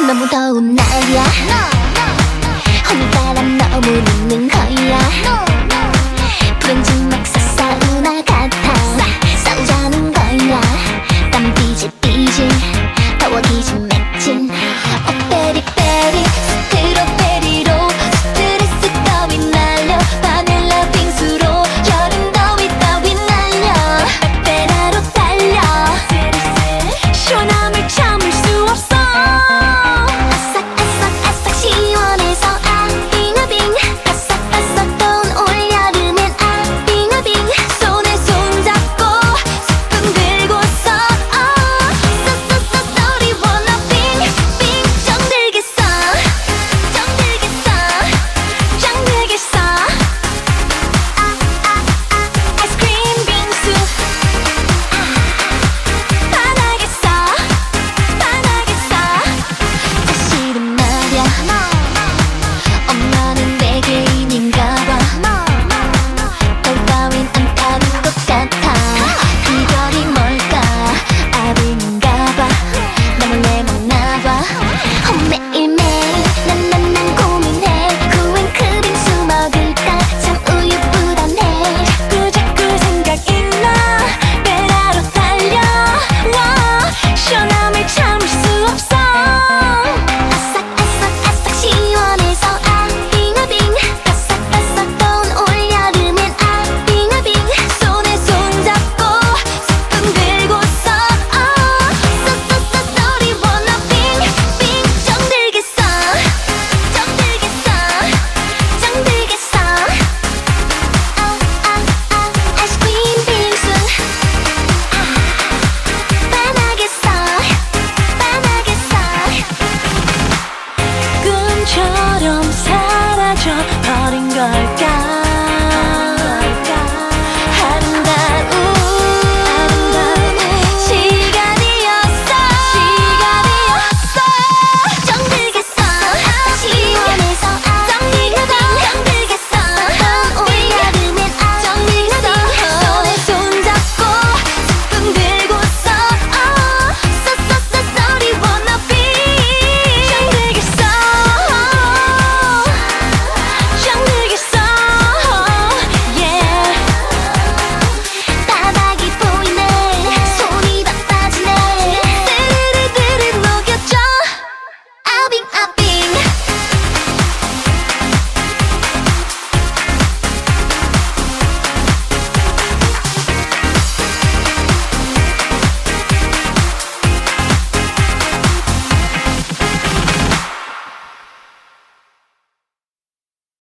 너무 더운 날이야. 언니 바람 너무 늦는 거야. 푸른 주막 사사우나 같아. 싸우자는 거야. 땀 삐질삐질 더워 기진 맥진